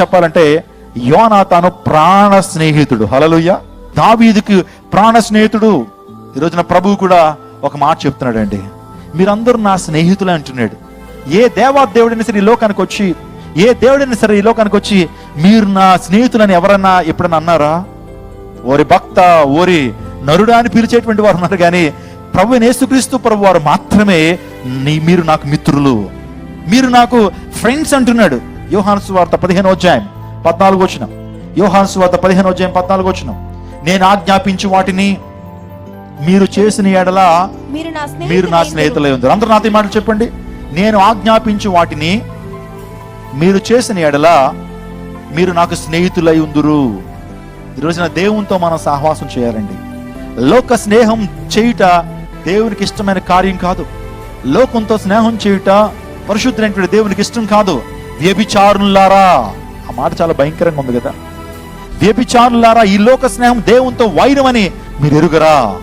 చెప్పాలంటే యోనాతాను ప్రాణ స్నేహితుడు. హలలుయ్య దావీదుకి ప్రాణ స్నేహితుడు. ఈ రోజున ప్రభువు కూడా ఒక మాట చెప్తున్నాడండి. మీరందరూ నా స్నేహితులే అంటున్నాడు. ఏ దేవా దేవుడైనా సరే ఈ లోకానికి వచ్చి ఏ దేవుడైనా సరే ఈ లోకానికి వచ్చి మీరు నా స్నేహితులని ఎవరన్నా ఎప్పుడన్నా అన్నారా? ఓరి భక్త ఓరి నరుడా అని పిలిచేటువంటి వారు ఉన్నారు. కానీ ప్రభు నేసుక్రీస్తు ప్రభు వారు మాత్రమే నీ మీరు నాకు మిత్రులు. మీరు నాకు ఫ్రెండ్స్ అంటున్నాడు. యోహాను సువార్త పదిహేను అధ్యాయం పద్నాలుగు వచ్చిన యోహాను సువార్త పదిహేను అధ్యాయం పద్నాలుగు వచ్చిన నేను ఆజ్ఞాపించు వాటిని మీరు చేసిన ఎడల మీరు నా. స్నేహితులై ఉంది అందరూ నాతో మాటలు చెప్పండి. నేను ఆజ్ఞాపించు వాటిని మీరు చేసిన ఎడల మీరు నాకు స్నేహితులై ఉందురు. ఈ రోజున దేవునితో మనం సహవాసం చేయాలండి. లోక స్నేహం చేయుట దేవునికి ఇష్టమైన కార్యం కాదు. లోకంతో స్నేహం చేయుట పరిశుద్ధమైనటువంటి దేవునికి ఇష్టం కాదు. వ్యభిచారులారా ఆ మాట చాలా భయంకరంగా ఉంది కదా. వ్యభిచారులారా ఈ లోక స్నేహం దేవునితో వైరమని మీరు ఎరుగరా?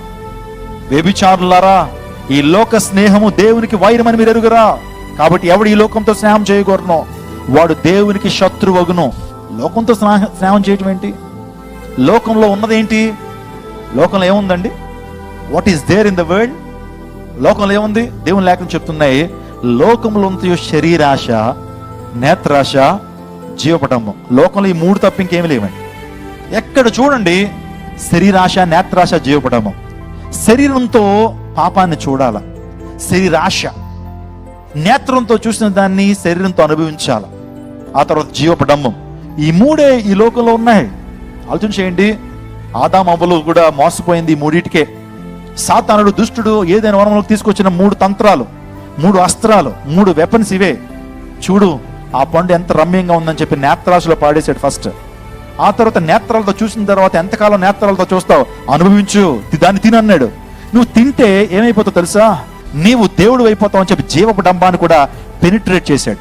వ్యభిచారులారా ఈ లోక స్నేహము దేవునికి వైరమని మీరు ఎరుగురా? కాబట్టి ఎవడు ఈ లోకంతో స్నేహం చేయకూడను వాడు దేవునికి శత్రువగును. లోకంతో స్నేహ- స్నేహం చేయటం ఏంటి? లోకంలో ఉన్నదేంటి లోకంలో ఏముందండి? What is there in the world లోకంలో ఏముంది? దేవుని లేఖను చెప్తున్నాయి లోకంలో ఉన్న శరీరాశ నేత్రాశ జీవపటము. లోకంలో ఈ మూడు తప్ప ఇంకేమి లేవండి. ఎక్కడ చూడండి శరీరాశ నేత్రాశ జీవపటము. శరీరంతో పాపాన్ని చూడాల. శరీరాశ. నేత్రంతో చూసిన దాన్ని శరీరంతో అనుభవించాల. ఆ తర్వాత జీవపడమ్మం ఈ మూడే ఈ లోకంలో ఉన్నాయి. ఆలోచన చేయండి. ఆదామవ్వలు కూడా మోసపోయింది ఈ మూడిటికే. సాతానుడు దుష్టుడు ఏదైనా వనంలోకి తీసుకొచ్చిన మూడు తంత్రాలు మూడు అస్త్రాలు మూడు వెపన్స్ ఇవే. చూడు ఆ పండు ఎంత రమ్యంగా ఉందని చెప్పి నేత్రాసులో పాడేశాడు ఫస్ట్. ఆ తర్వాత నేత్రాలతో చూసిన తర్వాత ఎంతకాలం నేత్రాలతో చూస్తావు? అనుభవించు దాన్ని తిని అన్నాడు. నువ్వు తింటే ఏమైపోతావు తెలుసా? నీవు దేవుడు అయిపోతావు అని చెప్పి జీవపు డంబాన్ని కూడా పెనిట్రేట్ చేశాడు.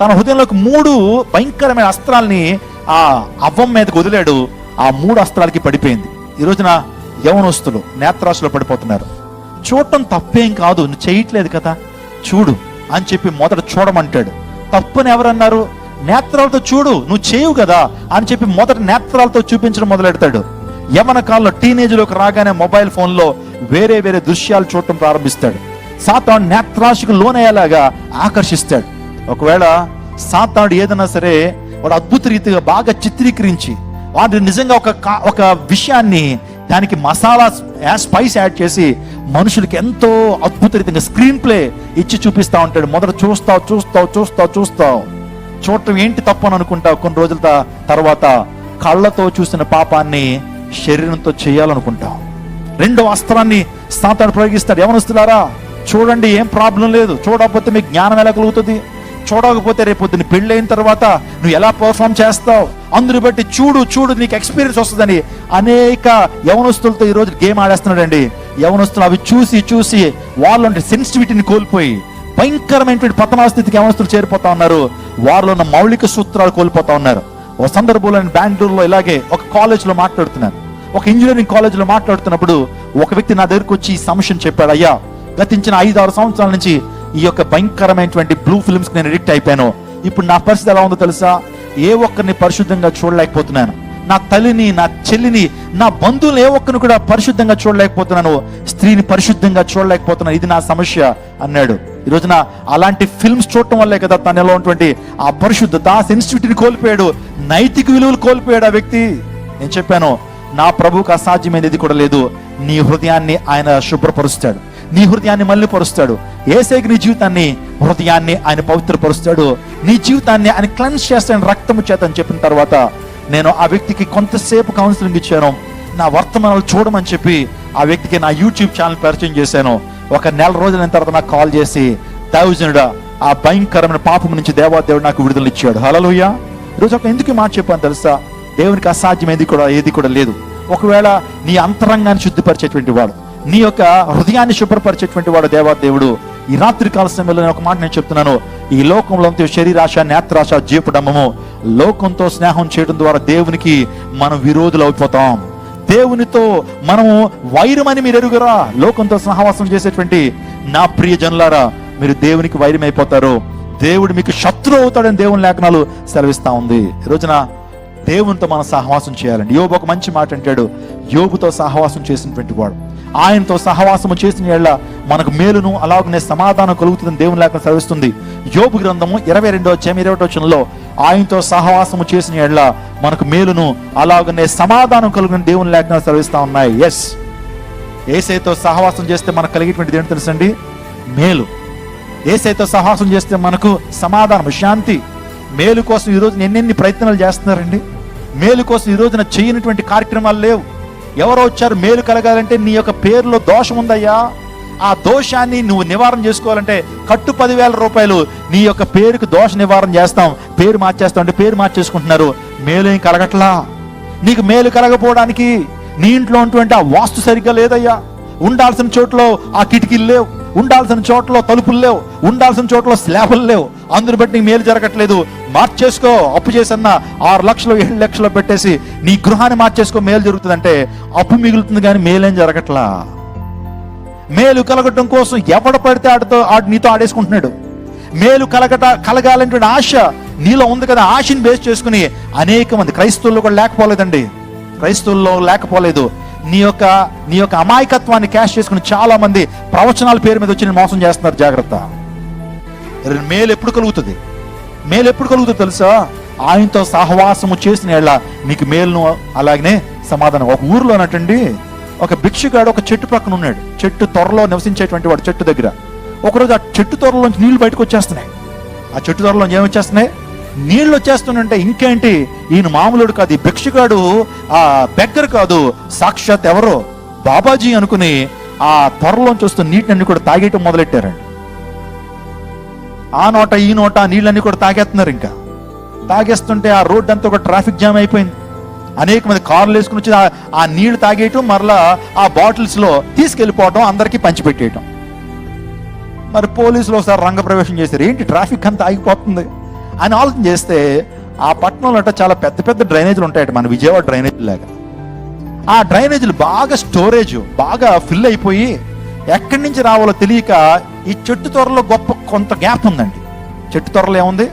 తన హృదయంలోకి మూడు భయంకరమైన అస్త్రాల్ని ఆ అవ్వం మీదకి వదిలాడు. ఆ మూడు అస్త్రాలకి పడిపోయింది. ఈ రోజున యవనస్తులు నేత్రాసులో పడిపోతున్నారు. చూడటం తప్పేం కాదు నువ్వు చేయట్లేదు కదా. చూడు అని చెప్పి మొదట చూడమంటాడు. తప్పని ఎవరన్నారు? నేత్రాలతో చూడు నువ్వు చేయవు కదా అని చెప్పి మొదట నేత్రాలతో చూపించడం మొదలెడతాడు. యవన కాలంలో టీనేజ్లోకి రాగానే మొబైల్ ఫోన్లో వేరే వేరే దృశ్యాలు చూడటం ప్రారంభిస్తాడు. సాతాను నేత్రాశకు లోనయ్యేలాగా ఆకర్షిస్తాడు. ఒకవేళ సాతాడు ఏదైనా సరే వాడు అద్భుత రీతిగా బాగా చిత్రీకరించి వాడు నిజంగా ఒక ఒక విషయాన్ని దానికి మసాలా స్పైస్ యాడ్ చేసి మనుషులకి ఎంతో అద్భుత రీతిగా స్క్రీన్ ప్లే ఇచ్చి చూపిస్తా ఉంటాడు. మొదట చూస్తావు చూస్తావు చూస్తావు చూస్తావు. చూడటం ఏంటి తప్పు అని అనుకుంటావు? కొన్ని రోజుల తర్వాత కళ్ళతో చూసిన పాపాన్ని శరీరంతో చేయాలనుకుంటావు. రెండో అస్త్రాన్ని సాతాను ప్రయోగిస్తాడు. ఏమనుస్తున్నారా? చూడండి ఏం ప్రాబ్లం లేదు. చూడకపోతే మీకు జ్ఞానం ఎలా కలుగుతుంది? చూడకపోతే రేపు పొద్దున్న పెళ్ళి తర్వాత నువ్వు ఎలా పర్ఫామ్ చేస్తావు? అందుని బట్టి చూడు చూడు నీకు ఎక్స్పీరియన్స్ వస్తుందని అనేక యవనస్తులతో ఈ రోజు గేమ్ ఆడేస్తున్నాడండి. యవనస్తులు అవి చూసి చూసి వాళ్ళ సెన్సిటివిటీని కోల్పోయి భయంకరమైనటువంటి పతనాస్థితికి యవనస్తులు చేరిపోతా ఉన్నారు. వారిలో ఉన్న మౌలిక సూత్రాలు కోల్పోతా ఉన్నారు. ఒక సందర్భంలో నేను బెంగళూరులో ఇలాగే ఒక కాలేజ్లో మాట్లాడుతున్నాను. ఒక ఇంజనీరింగ్ కాలేజ్లో మాట్లాడుతున్నప్పుడు ఒక వ్యక్తి నా దగ్గరకు వచ్చి ఈ సమస్యను చెప్పాడు అయ్యా గతించిన ఐదు ఆరు సంవత్సరాల నుంచి ఈ యొక్క భయంకరమైనటువంటి బ్లూ ఫిల్మ్స్ నేను ఎడిక్ట్ అయిపోయాను. ఇప్పుడు నా పరిస్థితి ఎలా ఉందో తెలుసా? ఏ ఒక్కరిని పరిశుద్ధంగా చూడలేకపోతున్నాను. నా తల్లిని నా చెల్లిని నా బంధువులు ఏ ఒక్కరిని కూడా పరిశుద్ధంగా చూడలేకపోతున్నాను. స్త్రీని పరిశుద్ధంగా చూడలేకపోతున్నాను. ఇది నా సమస్య అన్నాడు. ఈ రోజున అలాంటి ఫిల్మ్స్ చూడటం వల్లే కదా తనలో ఉన్నటువంటి ఆ పరిశుద్ధత ఆ సెన్సిటివిటీని కోల్పోయాడు. నైతిక విలువలు కోల్పోయాడు ఆ వ్యక్తి. నేను చెప్పాను నా ప్రభువుకు అసాధ్యమైనది కూడా లేదు. నీ హృదయాన్ని ఆయన శుభ్రపరుస్తాడు. నీ హృదయాన్ని మళ్ళీ పరుస్తాడు ఏసేకి నీ జీవితాన్ని హృదయాన్ని ఆయన పవిత్రపరుస్తాడు. నీ జీవితాన్ని ఆయన క్లెన్స్ చేస్తాను రక్తము చేత అని చెప్పిన తర్వాత నేను ఆ వ్యక్తికి కొంతసేపు కౌన్సిలింగ్ ఇచ్చాను. నా వర్తమానాలు చూడమని చెప్పి ఆ వ్యక్తికి నా యూట్యూబ్ ఛానల్ పరిచయం చేశాను. ఒక నెల రోజులైన తర్వాత నాకు కాల్ చేసి దైవజనుడా ఆ భయంకరమైన పాపం నుంచి దేవాదేవుడు నాకు విడుదల ఇచ్చాడు. హలలోయ ఈరోజు ఒక ఎందుకు మాట చెప్పాను తెలుసా? దేవునికి అసాధ్యం ఏది కూడా ఏది కూడా లేదు. ఒకవేళ నీ అంతరంగాన్ని శుద్ధిపరిచేటువంటి వాడు నీ యొక్క హృదయాన్ని శుభ్రపరిచేటువంటి వాడు దేవాదేవుడు ఈ రాత్రి కాల సమయంలో నేను ఒక మాట నేను చెప్తున్నాను. ఈ లోకంలో అంతే శరీరాశ నేత్రాశ జీపడమము లోకంతో స్నేహం చేయడం ద్వారా దేవునికి మనం విరోధులు అయిపోతాం. దేవునితో మనము వైరమని మీరు ఎరుగురా. లోకంతో సహవాసం చేసేటువంటి నా ప్రియ జనులారా మీరు దేవునికి వైరం అయిపోతారు. దేవుడు మీకు శత్రువు అవుతాడని దేవుని లేఖనాలు సెలవిస్తా ఉంది. రోజున దేవునితో మనం సహవాసం చేయాలండి. యోబు ఒక మంచి మాట అంటాడు. యోబుతో సహవాసం చేసినటువంటి వాడు. ఆయనతో సహవాసము చేసిన ఏళ్ళ మనకు మేలును అలాగనే సమాధానం కలుగుతుందని దేవుని లేఖనం సెలవిస్తుంది. యోబు గ్రంథము ఇరవై రెండో అధ్యాయం ఇరవై వచనంలో ఆయనతో సహవాసము చేసిన ఏళ్ళ మనకు మేలును అలాగనే సమాధానం కలుగుని దేవుని లేఖనాలు సెలవిస్తా ఉన్నాయి. ఎస్ ఏసైతో సహవాసం చేస్తే మనకు కలిగేటువంటిది ఏంటి తెలుసండి? మేలు. ఏసైతో సహవాసం చేస్తే మనకు సమాధానం శాంతి. మేలు కోసం ఈ రోజున ఎన్నెన్ని ప్రయత్నాలు చేస్తున్నారండి? మేలు కోసం ఈ రోజున చేయనటువంటి కార్యక్రమాలు లేవు. ఎవరో వచ్చారు మేలు కలగాలంటే నీ యొక్క పేరులో దోషం ఉందయ్యా. ఆ దోషాన్ని నువ్వు నివారణ చేసుకోవాలంటే కట్టు పదివేల రూపాయలు నీ యొక్క పేరుకు దోష నివారణ చేస్తాం. పేరు మార్చేస్తాం అంటే పేరు మార్చేసుకుంటున్నారు. మేలు ఏం కలగట్లా? నీకు మేలు కలగపోవడానికి నీ ఇంట్లో ఉన్నటువంటి ఆ వాస్తు సరిగ్గా లేదయ్యా. ఉండాల్సిన చోట్లో ఆ కిటికీలు లేవు. ఉండాల్సిన చోట్ల తలుపులు లేవు ఉండాల్సిన చోట్ల స్లాబులు లేవు. అందుని బట్టి నీకు మేలు జరగట్లేదు. మార్చేసుకో అప్పు చేసన్న ఆరు లక్షలు ఏడు లక్షలు పెట్టేసి నీ గృహాన్ని మార్చేసుకో మేలు జరుగుతుందంటే అప్పు మిగులుతుంది కానీ మేలేం జరగట్లా? మేలు కలగటం కోసం ఎవడ పడితే ఆడితో ఆడు నీతో ఆడేసుకుంటున్నాడు? మేలు కలగట కలగాలనేటువంటి ఆశ నీలో ఉంది కదా ఆశని బేస్ చేసుకుని అనేక మంది క్రైస్తవుల్లో కూడా లేకపోలేదండి. క్రైస్తవుల్లో లేకపోలేదు. నీ యొక్క నీ యొక్క అమాయకత్వాన్ని క్యాష్ చేసుకుని చాలా మంది ప్రవచనాల పేరు మీద వచ్చి నేను మోసం చేస్తున్నారు. జాగ్రత్త. మేలు ఎప్పుడు కలుగుతుంది? మేలు ఎప్పుడు కలుగుతుంది తెలుసా? ఆయనతో సహవాసము చేసిన ఏళ్ళ నీకు మేలును అలాగనే సమాధానం. ఒక ఊర్లోనటండి ఒక భిక్షగాడు ఒక చెట్టు పక్కన ఉన్నాడు. చెట్టు త్వరలో నివసించేటువంటి వాడు చెట్టు దగ్గర. ఒకరోజు ఆ చెట్టు త్వరలోంచి నీళ్ళు బయటకు వచ్చేస్తున్నాయి. ఆ చెట్టు త్వరలోంచి ఏమి వచ్చేస్తున్నాయి నీళ్ళు వచ్చేస్తుంటే ఇంకేంటి? ఈయన మామూలుడు కాదు ఈ భిక్షగాడు ఆ బెగ్గర్ కాదు సాక్షాత్ ఎవరో? బాబాజీ అనుకుని ఆ త్వరలోంచి వస్తున్న నీటిని కూడా తాగేయటం మొదలెట్టారండి. ఆ నోట ఈ నోట నీళ్ళన్నీ కూడా తాగేస్తున్నారు ఇంకా. తాగేస్తుంటే ఆ రోడ్డు అంతా ఒక ట్రాఫిక్ జామ్ అయిపోయింది. అనేక మంది కార్లు వేసుకుని వచ్చి ఆ- నీళ్ళు తాగేయటం మరలా ఆ బాటిల్స్లో తీసుకెళ్ళిపోవటం అందరికీ పంచిపెట్టేయటం. మరి పోలీసులు ఒకసారి రంగప్రవేశం చేశారు. ఏంటి ట్రాఫిక్ అంతా ఆగిపోతుంది? అని ఆలోచన చేస్తే ఆ పట్టణంలో అంటే చాలా పెద్ద పెద్ద డ్రైనేజీలు ఉంటాయట మన విజయవాడ డ్రైనేజీ లాగా. ఆ డ్రైనేజీలు బాగా స్టోరేజ్ బాగా ఫిల్ అయిపోయి ఎక్కడి నుంచి రావాలో తెలియక ఈ చెట్టు త్వరలో గొప్ప కొంత గ్యాప్ ఉందండి. చెట్టు త్వరలో ఏముంది?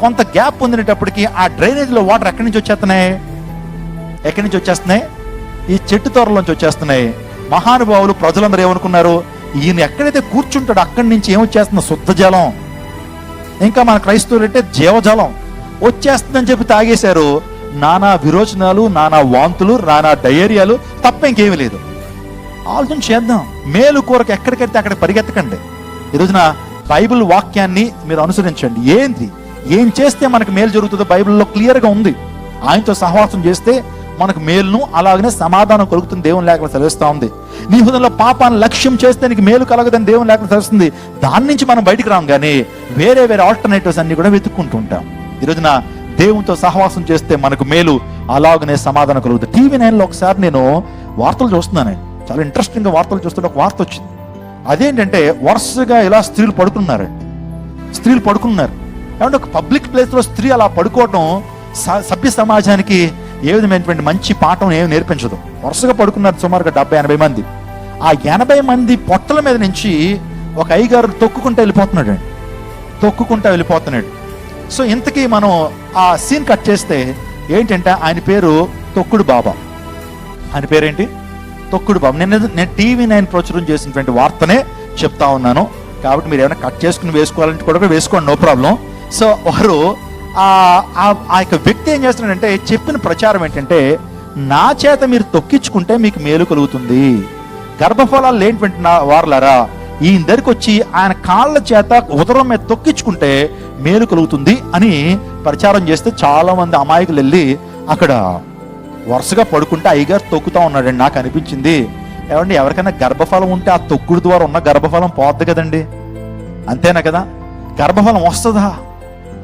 కొంత గ్యాప్ ఉందినేటప్పటికి ఆ డ్రైనేజీలో వాటర్ ఎక్కడి నుంచి వచ్చేస్తున్నాయి? ఎక్కడి నుంచి వచ్చేస్తున్నాయి? ఈ చెట్టు త్వరలోంచి వచ్చేస్తున్నాయి. మహానుభావులు ప్రజలందరూ ఏమనుకున్నారు? ఈయన ఎక్కడైతే కూర్చుంటాడో అక్కడి నుంచి ఏమొచ్చేస్తుంది? శుద్ధ జలం ఇంకా మన క్రైస్తవులు అంటే జీవజలం. వచ్చేస్తుందని చెప్పి తాగేశారు. నానా విరోచనాలు నానా వాంతులు నానా డయేరియాలు తప్ప ఇంకేమీ లేదు. ఆలోచన చేద్దాం. మేలు కూరకు ఎక్కడికెడితే అక్కడ పరిగెత్తకండి. ఈ రోజున బైబిల్ వాక్యాన్ని మీరు అనుసరించండి. ఏంది? ఏం చేస్తే మనకు మేలు జరుగుతుందో బైబిల్లో క్లియర్గా ఉంది. ఆయనతో సహవాసం చేస్తే మనకు మేలును అలాగనే సమాధానం కలుగుతుంది దేవుని లేఖలు సెలవిస్తూ ఉంది. నీ హృదయంలో పాపాన్ని లక్ష్యం చేస్తే నీకు మేలు కలగదని దేవుని లేఖలు తెలుస్తుంది దాని నుంచి మనం బయటికి రాం కానీ వేరే వేరే ఆల్టర్నేటివ్స్ అన్ని కూడా వెతుక్కుంటూ ఉంటాం. ఈ రోజున దేవునితో సహవాసం చేస్తే మనకు మేలు అలాగనే సమాధానం కలుగుతుంది. టీవీ నైన్లో ఒకసారి నేను వార్తలు చూస్తున్నాను. చాలా ఇంట్రెస్టింగ్గా వార్తలు చూస్తుంటే ఒక వార్త వచ్చింది. అదేంటంటే వరుసగా ఇలా స్త్రీలు పడుకున్నారు. స్త్రీలు పడుకున్నారు. ఏమంటే ఒక పబ్లిక్ ప్లేస్లో స్త్రీ అలా పడుకోవటం స- సభ్య సమాజానికి ఏ విధమైనటువంటి మంచి పాఠం ఏమి నేర్పించదు. వరుసగా పడుకున్నారు సుమారుగా డెబ్బై ఎనభై మంది. ఆ ఎనభై మంది పొట్టల మీద నుంచి ఒక అయ్యగారు తొక్కుకుంటూ వెళ్ళిపోతున్నాడు అండి తొక్కుకుంటూ వెళ్ళిపోతున్నాడు. సో ఇంతకీ మనం ఆ సీన్ కట్ చేస్తే ఏంటంటే ఆయన పేరు తొక్కుడు బాబా. ఆయన పేరేంటి? తొక్కుడు బాబు. నేను నేను టీవీ నైన్ ప్రచురం చేసినటువంటి వార్తనే చెప్తా ఉన్నాను. కాబట్టి మీరు ఏమైనా కట్ చేసుకుని వేసుకోవాలంటే కూడా వేసుకోండి నో ప్రాబ్లం. సో వారు ఆ యొక్క వ్యక్తి ఏం చేస్తున్నాడంటే చెప్పిన ప్రచారం ఏంటంటే నా చేత మీరు తొక్కించుకుంటే మీకు మేలు కలుగుతుంది. గర్భఫలాలు లేనిటువంటి నా వారులారా ఈయన దగ్గరికి వచ్చి ఆయన కాళ్ళ చేత ఉదరం మీద తొక్కించుకుంటే మేలు కలుగుతుంది అని ప్రచారం చేస్తే చాలా మంది అమాయకులు వెళ్ళి అక్కడ వరుసగా పడుకుంటే అయ్యగారు తొక్కుతా ఉన్నాడండి. నాకు అనిపించింది. ఏమండి ఎవరికైనా గర్భఫలం ఉంటే ఆ తొక్కుడు ద్వారా ఉన్న గర్భఫలం పోద్ది కదండి. అంతేనా కదా? గర్భఫలం వస్తుందా?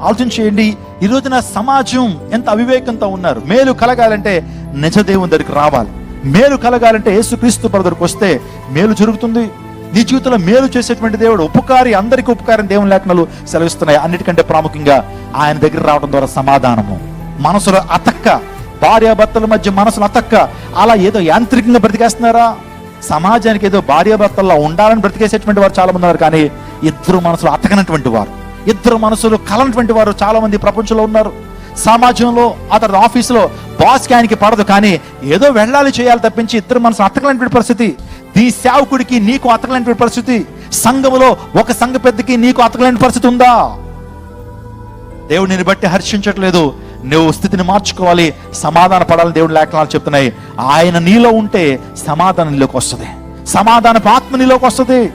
ఆలోచన చేయండి. ఈ రోజున సమాజం ఎంత అవివేకంతో ఉన్నారు. మేలు కలగాలంటే నిజ దేవుని దగ్గరికి రావాలి. మేలు కలగాలంటే యేసుక్రీస్తు ప్రభు వస్తే మేలు జరుగుతుంది. నీ జీవితంలో మేలు చేసేటువంటి దేవుడు ఉపకారి అందరికి ఉపకారం దేవుని లేఖనాలు సెలవిస్తున్నాయి. అన్నిటికంటే ప్రాముఖ్యంగా ఆయన దగ్గర రావడం ద్వారా సమాధానము. మనసులో అతక్క భార్యాభర్తల మధ్య మనసులు అతక్క అలా ఏదో యాంత్రికంగా బ్రతికేస్తున్నారా? సమాజానికి ఏదో భార్యాభర్తల్లో ఉండాలని బ్రతికేసేటువంటి వారు చాలా మంది ఉన్నారు కానీ ఇద్దరు మనసులో అతకనటువంటి వారు. ఇద్దరు మనసులు కలనటువంటి వారు చాలా మంది ప్రపంచంలో ఉన్నారు. సమాజంలో అతని ఆఫీసులో బాస్ ఆయనకి పడదు కానీ ఏదో వెళ్ళాలి చేయాలి తప్పించి ఇద్దరు మనసు అతకలేనటువంటి పరిస్థితి. నీ సేవకుడికి నీకు అతకలేనటువంటి పరిస్థితి. సంఘములో ఒక సంఘ పెద్దకి నీకు అతకలేని పరిస్థితి ఉందా? దేవుడు నిన్ను బట్టి హర్షించట్లేదు. నువ్వు స్థితిని మార్చుకోవాలి సమాధాన పడాలని దేవుడు లేఖనాలు చెప్తున్నాయి. ఆయన నీలో ఉంటే సమాధానం నీలోకి వస్తుంది. సమాధానపు ఆత్మ నీలోకి వస్తుంది.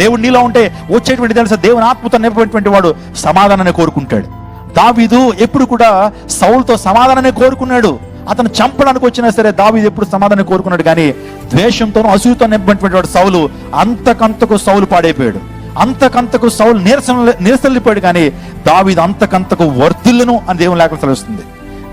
దేవుడు నీలో ఉంటే వచ్చేటువంటి తెలుసా దేవుని ఆత్మతో నింపబడినటువంటి వాడు సమాధానాన్ని కోరుకుంటాడు. దావీదు ఎప్పుడు కూడా సౌలతో సమాధానాన్ని కోరుకున్నాడు. అతను చంపడానికి వచ్చినా సరే దావీదు ఎప్పుడు సమాధానం కోరుకున్నాడు కానీ ద్వేషంతోనూ అసూయతో నింపబడినటువంటి వాడు సౌలు అంతకంతకు సౌలు పాడైపోయాడు. అంతకంతకు సౌలు నీరసం నీరసల్లిపోయాడు కానీ దావీదు అంతకంతకు వర్ధిల్లును అని దేవుని లేఖలు తెలుస్తుంది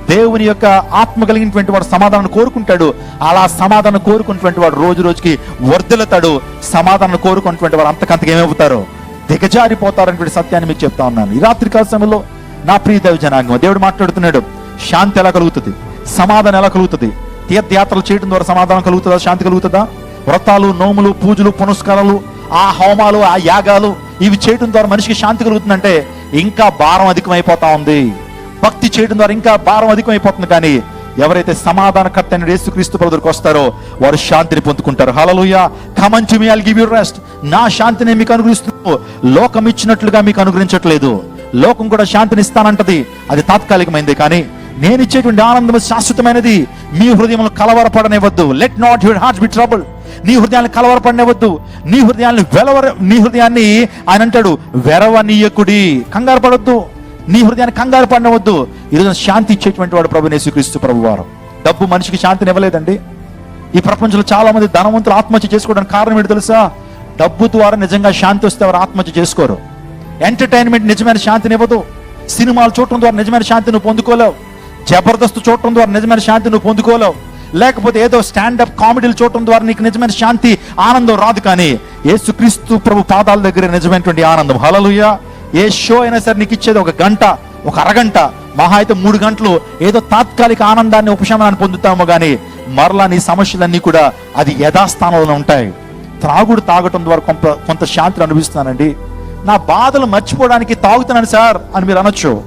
దేవుని యొక్క ఆత్మ కలిగినటువంటి వాడు సమాధానం కోరుకుంటాడు. అలా సమాధానం కోరుకున్నటువంటి వాడు రోజు రోజుకి వర్ధిల్లుతాడు. సమాధానం కోరుకున్నటువంటి వాడు అంతకంతకు ఏమవుతారు? దిగజారిపోతారనేటువంటి సత్యాన్ని మీకు చెప్తా ఉన్నాను. ఈ రాత్రి కాల సమయంలో నా ప్రియ దైవ జనాంగం దేవుడు మాట్లాడుతున్నాడు. శాంతి ఎలా కలుగుతుంది? సమాధానం ఎలా కలుగుతుంది? తీర్థయాత్రలు చేయడం ద్వారా సమాధానం కలుగుతుందా? శాంతి కలుగుతుందా? వ్రతాలు నోములు పూజలు పునస్కారాలు ఆ హోమాలు ఆ యాగాలు ఇవి చేయడం ద్వారా మనిషికి శాంతి కలుగుతుందంటే ఇంకా భారం అధికమైపోతా ఉంది. భక్తి చేయడం ద్వారా ఇంకా భారం అధికమైపోతుంది. కానీ ఎవరైతే సమాధానకర్త అయిన యేసుక్రీస్తు బ్రదర్కి వస్తారో వారు శాంతిని పొందుకుంటారు. హలలుయ come unto me give you rest నా శాంతిని మీకు అనుగ్రహిస్తున్నాను లోకం ఇచ్చినట్లుగా మీకు అనుగ్రహించట్లేదు. లోకం కూడా శాంతిని ఇస్తానంటది అది తాత్కాలికమైంది. కానీ నేను ఇచ్చేటువంటి ఆనందం శాశ్వతమైనది. మీ హృదయంలో కలవరపడనివ్వద్దు. Let not your heart be trouble నీ హృదయాన్ని కలవరపడనివ్వద్దు. నీ హృదయాన్ని వెలవర నీ హృదయాన్ని ఆయన అంటాడు వెరవనీయకుడి. కంగారు పడొద్దు. నీ హృదయాన్ని కంగారు పడవద్దు ఈరోజు శాంతి ఇచ్చేటువంటి వాడు ప్రభు నేసుక్రీస్తు ప్రభు వారు డబ్బు మనిషికి శాంతిని ఇవ్వలేదండి ఈ ప్రపంచంలో చాలా మంది ధనవంతులు ఆత్మహత్య చేసుకోవడానికి కారణం ఏంటి తెలుసా? డబ్బు ద్వారా నిజంగా శాంతి వస్తే వారు ఆత్మహత్య చేసుకోరు. ఎంటర్టైన్మెంట్ నిజమైన శాంతిని ఇవ్వదు సినిమాలు చూడటం ద్వారా నిజమైన శాంతి నువ్వు పొందుకోలేవు. జబర్దస్త్ చూడటం ద్వారా నిజమైన శాంతి నువ్వు పొందుకోలేవు. లేకపోతే ఏదో స్టాండప్ కామెడీలు చూడటం ద్వారా నీకు నిజమైన శాంతి ఆనందం రాదు కానీ ఏసుక్రీస్తు ప్రభు పాదాల దగ్గర నిజమైనటువంటి ఆనందం. హలలుయ ఏ షో అయినా సరే నీకు ఇచ్చేది ఒక గంట ఒక అరగంట. మహా అయితే మూడు గంటలు. ఏదో తాత్కాలిక ఆనందాన్ని ఉపశమనాన్ని పొందుతామో కానీ మరలా నీ సమస్యలన్నీ కూడా అది యథాస్థానంలో ఉంటాయి. త్రాగుడు తాగటం ద్వారా కొంత కొంత శాంతిని అనుభవిస్తున్నానండి. నా బాధలు మర్చిపోవడానికి తాగుతున్నాను సార్ అని మీరు అనొచ్చు.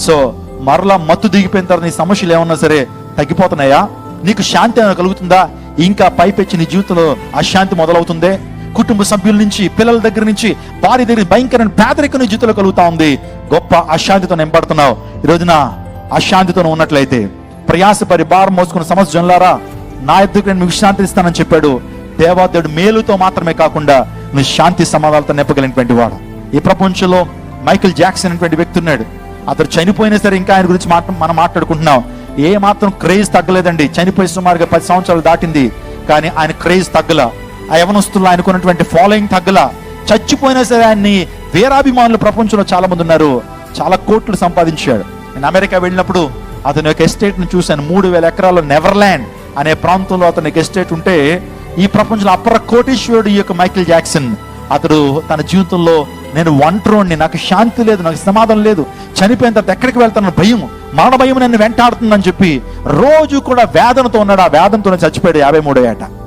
సో మరలా మత్తు దిగిపోయిన తర్వాత నీ సమస్యలు ఏమన్నా సరే తగ్గిపోతున్నాయా? నీకు శాంతి ఏమైనా కలుగుతుందా? ఇంకా పైపెచ్చి నీ జీవితంలో అశాంతి మొదలవుతుందే? కుటుంబ సభ్యుల నుంచి పిల్లల దగ్గర నుంచి భార్య దగ్గర భయంకరమైన పేదరికం నీ కలుగుతా ఉంది. గొప్ప అశాంతితో నింపడుతున్నావు ఈ రోజున అశాంతితో ఉన్నట్లయితే ప్రయాసపరి భారం మోసుకున్న సమస్య జనులారా నా ఎద్దుకు నేను మీకు శాంతి ఇస్తానని చెప్పాడు. దేవాదేవుడు మేలుతో మాత్రమే కాకుండా నువ్వు శాంతి సమాధానాలతో నింపగలిగినటువంటి వాడు. ఈ ప్రపంచంలో మైకిల్ జాక్సన్ అనేటువంటి వ్యక్తి ఉన్నాడు. అతడు చనిపోయినా సరే ఇంకా ఆయన గురించి మాట మనం మాట్లాడుకుంటున్నాం. ఏ మాత్రం క్రేజ్ తగ్గలేదండి. చనిపోయి సుమారుగా పది సంవత్సరాలు దాటింది. కానీ ఆయన క్రేజ్ తగ్గల. ఆ యవనస్తులు ఆయనకున్నటువంటి ఫాలోయింగ్ తగ్గల చచ్చిపోయినా సరే ఆయన్ని వీరాభిమానులు ప్రపంచంలో చాలా మంది ఉన్నారు. చాలా కోట్లు సంపాదించాడు. నేను అమెరికా వెళ్ళినప్పుడు అతని యొక్క ఎస్టేట్ని చూశాను. మూడు వేల ఎకరాలు నెవర్లాండ్ అనే ప్రాంతంలో అతనికి ఎస్టేట్ ఉంటే ఈ ప్రపంచంలో అపర కోటీశ్వరుడు ఈ యొక్క మైకిల్ జాక్సన్. అతడు తన జీవితంలో నేను ఒంటరోణ్ణి నాకు శాంతి లేదు. నాకు సమాధానం లేదు. చనిపోయిన తర్వాత ఎక్కడికి వెళ్తాను భయం. మరణ భయం నన్ను వెంటాడుతుందని చెప్పి రోజు కూడా వేదనతో ఉన్నాడు. ఆ వేదనతో చచ్చిపోయాడు యాభై మూడో ఏట.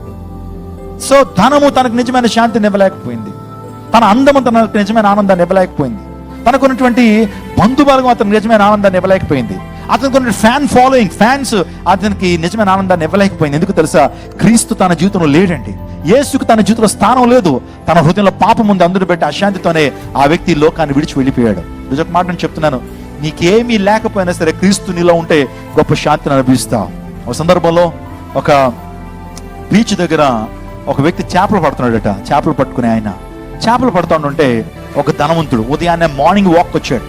సో ధనము తనకు నిజమైన శాంతిని ఇవ్వలేకపోయింది తన అందము తనకు నిజమైన ఆనందాన్ని ఇవ్వలేకపోయింది తనకున్నటువంటి బంధుబలగం అతనికి నిజమైన ఆనందాన్ని ఇవ్వలేకపోయింది అతనికి ఉన్న ఫ్యాన్ ఫాలోయింగ్ ఫ్యాన్స్ అతనికి నిజమైన ఆనందాన్ని ఇవ్వలేకపోయింది ఎందుకు తెలుసా? క్రీస్తు తన జీవితంలో లేడండి. యేసుకు తన జీవితంలో స్థానం లేదు. తన హృదయంలో పాపం ఉంది. అందరూ పెట్టి అశాంతితోనే ఆ వ్యక్తి లోకాన్ని విడిచి వెళ్ళిపోయాడు. నిజొక మాట నేను చెప్తున్నాను. నీకేమీ లేకపోయినా సరే క్రీస్తు నీలో ఉంటే గొప్ప శాంతిని అనుభవిస్తావు. ఒక సందర్భంలో ఒక బీచ్ దగ్గర ఒక వ్యక్తి చేపలు పడుతున్నాడట. చేపలు పట్టుకునే ఆయన. చేపలు పడుతుంటే ఒక ధనవంతుడు. ఉదయాన్నే మార్నింగ్ వాక్ వచ్చాడు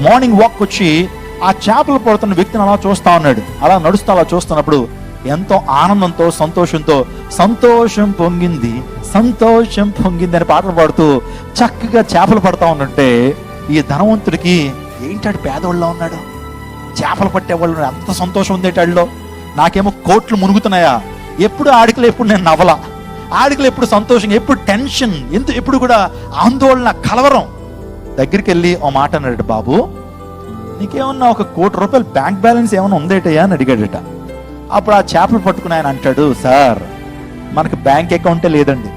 మార్నింగ్ వాక్ వచ్చి ఆ చేపలు పడుతున్న వ్యక్తిని అలా చూస్తా ఉన్నాడు. అలా నడుస్తూ అలా చూస్తున్నప్పుడు ఎంతో ఆనందంతో సంతోషంతో సంతోషం పొంగింది సంతోషం పొంగింది అని పాటలు పాడుతూ చక్కగా చేపలు పడతా ఉన్నట్టే ఈ ధనవంతుడికి ఏంటాడు పేదవాళ్ళలో ఉన్నాడు? చేపలు పట్టేవాళ్ళు ఉన్నారు. అంత సంతోషం ఉంది ఏటాళ్ళలో నాకేమో కోట్లు మునుగుతున్నాయా? ఎప్పుడు ఆడికలు ఎప్పుడు నేను నవల ఆడికలు ఎప్పుడు సంతోషం ఎప్పుడు టెన్షన్ ఎందుకు ఎప్పుడు కూడా ఆందోళన కలవరం. దగ్గరికి వెళ్ళి ఓ మాట అన్నాడు బాబు నీకేమన్నా ఒక కోటి రూపాయలు బ్యాంక్ బ్యాలెన్స్ ఏమైనా ఉందేటయ్యా? అని అడిగాడట. అప్పుడు ఆ చేపలు పట్టుకుని ఆయన అంటాడు సార్ మనకు బ్యాంక్ అకౌంటే లేదండి.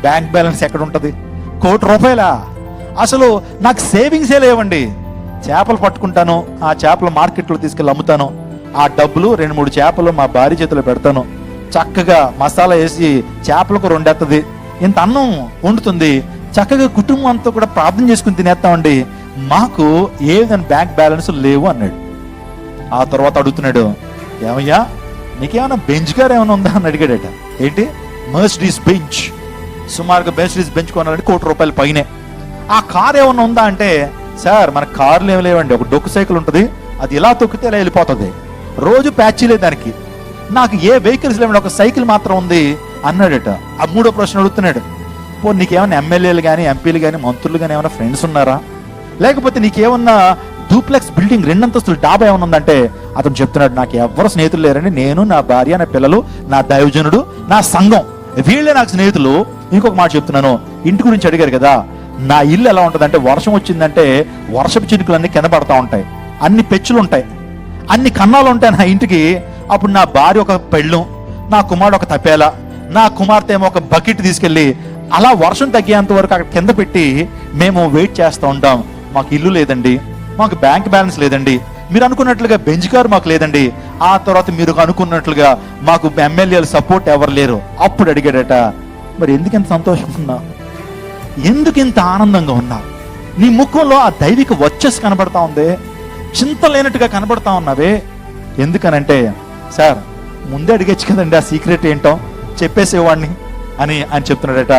బ్యాంక్ బ్యాలెన్స్ ఎక్కడ ఉంటుంది? కోటి రూపాయలా? అసలు నాకు సేవింగ్సే లేవండి. చేపలు పట్టుకుంటాను ఆ చేపలు మార్కెట్లో తీసుకెళ్ళి అమ్ముతాను. ఆ డబ్బులు రెండు మూడు చేపలు మా భార్య చేతిలో పెడతాను. చక్కగా మసాలా వేసి చేపలకు రెండెత్తది. ఇంత అన్నం వండుతుంది. చక్కగా కుటుంబం అంతా కూడా ప్రార్థన చేసుకుని తినేస్తామండి. మాకు ఏ విధంగా బ్యాంక్ బ్యాలెన్స్ లేవు అన్నాడు. ఆ తర్వాత అడుగుతున్నాడు ఏమయ్యా నీకేమైనా బెంచ్ గారు ఏమైనా ఉందా? అని అడిగాడట. ఏంటి? మర్సిడీస్ బెంచ్ సుమారుగా మర్సిడీస్ బెంచ్ కొనాలంటే కోటి రూపాయల పైనే. ఆ కార్ ఏమైనా ఉందా? అంటే సార్ మన కార్లు ఏమి లేవండి. ఒక డొక్కు సైకిల్ ఉంటుంది. అది ఇలా తొక్కితే ఇలా వెళ్ళిపోతుంది. రోజు ప్యాచీలే దానికి. నాకు ఏ వెహికల్స్ లేవండి ఒక సైకిల్ మాత్రం ఉంది అన్నాడట. ఆ మూడో ప్రశ్న అడుగుతున్నాడు. పో నీకేమైనా ఎమ్మెల్యేలు కానీ ఎంపీలు కానీ మంత్రులు కానీ ఏమైనా ఫ్రెండ్స్ ఉన్నారా? లేకపోతే నీకేమన్నా డూప్లెక్స్ బిల్డింగ్ రెండంతస్తులు డాబా ఏమైనా ఉందంటే అతను చెప్తున్నాడు నాకు ఎవరు స్నేహితులు లేరండి. నేను నా భార్య నా పిల్లలు నా దైవజనుడు నా సంఘం. వీళ్ళే నాకు స్నేహితులు. ఇంకొక మాట చెప్తున్నాను. ఇంటి గురించి అడిగారు కదా నా ఇల్లు ఎలా ఉంటుందంటే వర్షం వచ్చిందంటే వర్షపు చినుకులు అన్ని కింద పడతా ఉంటాయి. అన్ని పెచ్చులు ఉంటాయి. అన్ని కన్నాలు ఉంటాయి నా ఇంటికి. అప్పుడు నా భార్య ఒక పెళ్ళం నా కుమారుడు ఒక తపేలా నా కుమార్తె ఏమో ఒక బకెట్ తీసుకెళ్ళి అలా వర్షం తగ్గేంత వరకు అక్కడ కింద పెట్టి మేము వెయిట్ చేస్తూ ఉంటాం. మాకు ఇల్లు లేదండి మాకు బ్యాంక్ బ్యాలెన్స్ లేదండి. మీరు అనుకున్నట్లుగా బెంచ్ కారు మాకు లేదండి. ఆ తర్వాత మీరు అనుకున్నట్లుగా మాకు ఎమ్మెల్యేలు సపోర్ట్ ఎవరు లేరు. అప్పుడు అడిగాడట మరి ఎందుకు ఇంత సంతోషంగా ఉన్నా? ఎందుకు ఇంత ఆనందంగా ఉన్నా? నీ ముఖంలో ఆ దైవిక వచ్చేసి కనబడతా ఉంది. చింత లేనట్టుగా కనబడతా ఉన్నావే. ఎందుకనంటే సార్ ముందే అడిగచ్చు కదండి ఆ సీక్రెట్ ఏంటో. చెప్పేసేవాడిని అని అని చెప్తున్నాడట.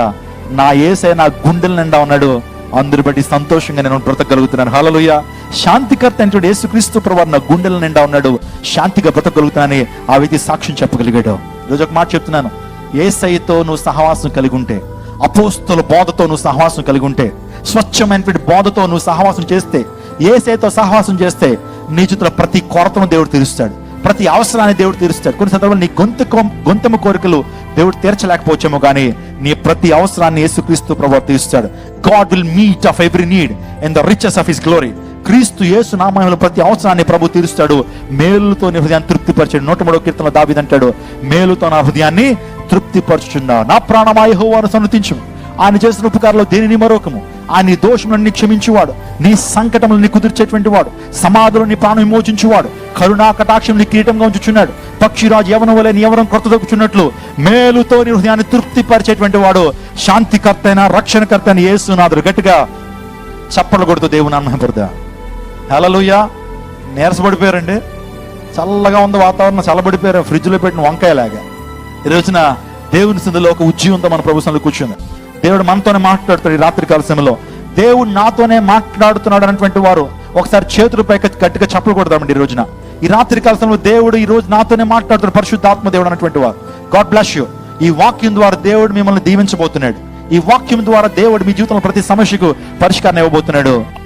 నా ఏసే నా గుండెల నిండా ఉన్నాడు. అందరి బట్టి సంతోషంగా నేను బ్రతకగలుగుతున్నాను. హలలుయ శాంతికర్త అంటే యేసుక్రీస్తు ప్రభు నా గుండెల నిండా ఉన్నాడు. శాంతిగా బ్రతకగలుగుతానని ఆ వ్యక్తి సాక్ష్యం చెప్పగలిగాడు. ఈరోజు ఒక మాట చెప్తున్నాను. ఏసైతో నువ్వు సహవాసం కలిగి ఉంటే అపోస్తుల బోధతో నువ్వు సహవాసం కలిగి ఉంటే స్వచ్ఛమైనటువంటి బోధతో నువ్వు సహవాసం చేస్తే ఏసైతో సహవాసం చేస్తే నీ ప్రతి కొరతను దేవుడు తీరుస్తాడు. ప్రతి అవసరాన్ని దేవుడు తీరుస్తాడు. కొన్ని సందర్భాలు నీ గొంతు గొంతెమ కోరికలు దేవుడు తీర్చలేకపోవచ్చేమో కానీ నీ ప్రతి అవసరాన్ని యేసుక్రీస్తు ప్రభు తీరుస్తాడు. God will meet of every need in the riches of his glory క్రీస్తు యేసు నామంలో ప్రతి అవసరాన్ని ప్రభు తీరుస్తాడు. మేలుతో నీ హృదయాన్ని తృప్తిపరచాడు. నూట మూడో కీర్తన దావిదంటాడు మేలుతో నా హృదయాన్ని తృప్తిపరచుచున్నా నా ప్రాణమాయహో వారు సన్నతించు ఆయన చేసిన ఉపకారంలో దేనిని మరొకము? ఆయన నీ దోషములను క్షమించువాడు. నీ సంకటములని కుదిర్చేటువంటి వాడు. సమాధులు నీ ప్రాణం విమోచించువాడు. కరుణా కటాక్షంని కిరీటంగా ఉంచుచున్నాడు. పక్షిరాజు యవన వలె నీ ఎవరం కొరత దొక్కుచున్నట్లు మేలుతో నీ హృదయాన్ని తృప్తిపరిచేటువంటి వాడు శాంతికర్త అయిన రక్షణకర్త అయిన యేసునాథుడు. గట్టిగా చప్పట్లు కొడుతూ దేవుని అన్నపడదా హలలుయ్యా నీరసపడిపోయారండి? చల్లగా ఉంది వాతావరణం చల్లబడిపోయారు. ఫ్రిడ్జ్లో పెట్టిన వంకాయలాగా. ఈ రోజున దేవుని సిందులో ఒక ఉజ్జీవంతో మన ప్రభుత్వంలో కూర్చుంది. దేవుడు మనతోనే మాట్లాడుతాడు ఈ రాత్రి కాల సమయంలో. దేవుడు నాతోనే మాట్లాడుతున్నాడు అనేటువంటి వారు ఒకసారి చేతులపై గట్టిగా చప్పలు ఈ రోజున. ఈ రాత్రి కాలంలో దేవుడు ఈ రోజు నాతోనే మాట్లాడుతున్న పరిశుద్ధాత్మ దేవుడు అన్నటువంటి వారు గాడ్ బ్లెస్ యూ ఈ వాక్యం ద్వారా దేవుడు మిమ్మల్ని దీవించబోతున్నాడు. ఈ వాక్యం ద్వారా దేవుడు మీ జీవితంలో ప్రతి సమస్యకు పరిష్కారం ఇవ్వబోతున్నాడు.